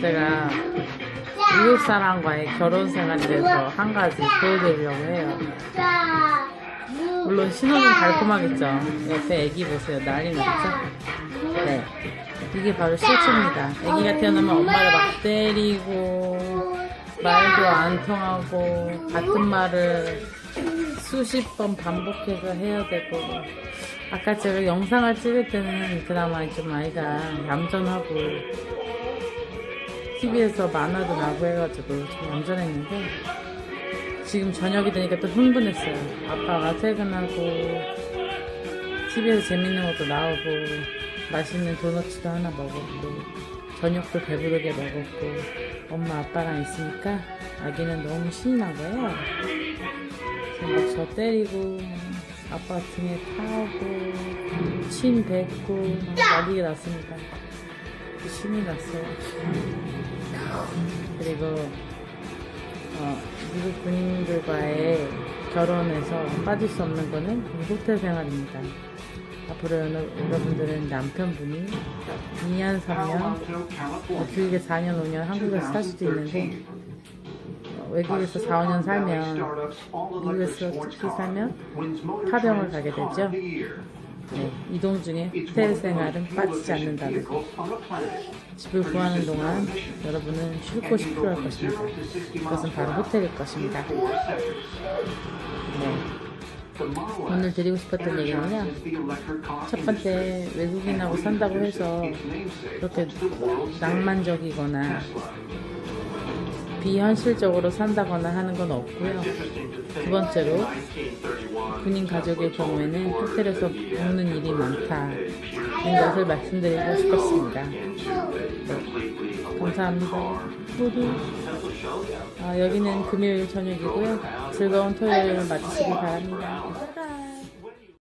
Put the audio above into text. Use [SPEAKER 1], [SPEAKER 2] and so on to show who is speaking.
[SPEAKER 1] 제가 미국 사람과의 결혼 생활에 대해서 한 가지 보여드리려고 해요. 물론 신혼은 달콤하겠죠. 옆에 애기 보세요. 난리 났죠? 네. 이게 바로 실체입니다. 애기가 태어나면 엄마를 막 때리고, 말도 안 통하고, 같은 말을 수십 번 반복해서 해야 되고, 아까 제가 영상을 찍을 때는 그나마 좀 아이가 얌전하고, TV에서 만화도 나고 해가지고 좀 얌전했는데, 지금 저녁이 되니까 또 흥분했어요. 아빠가 퇴근하고, TV에서 재밌는 것도 나오고, 맛있는 도넛도 하나 먹었고, 저녁도 배부르게 먹었고, 엄마 아빠랑 있으니까 아기는 너무. 그래서 막저 때리고, 아빠 등에 타고, 침 뱉고, 막 난리가 났습니다. 신이 났어요. 그리고, 어, 미국 군인들과의 결혼에서 빠질 수 없는 거는 이 호텔 생활입니다. 앞으로 여러- 여러분들은 남편분이 2년, 3년, 어, 길게 4년, 5년 한국에서 살 수도 있는데 어, 외국에서 4, 5년 살면 미국에서 특히 살면 파병을 가게 되죠. 네, 이동 중에 호텔 생활은 빠지지 않는다는 거. 집을 구하는 동안 여러분은 쉴 곳이 필요할 것입니다. 그것은 바로 호텔일 것입니다. 네. 오늘 드리고 싶었던 얘기는요. 첫 번째 외국인하고 산다고 해서 그렇게 낭만적이거나 비현실적으로 산다거나 하는 건 없고요. 두 번째로 군인 가족의 경우에는 호텔에서 먹는 일이 많다는 것을 말씀드리고 싶었습니다. 네. 감사합니다. 모두 아, 여기는 금요일 저녁이고요. 즐거운 토요일을 맞으시기 바랍니다.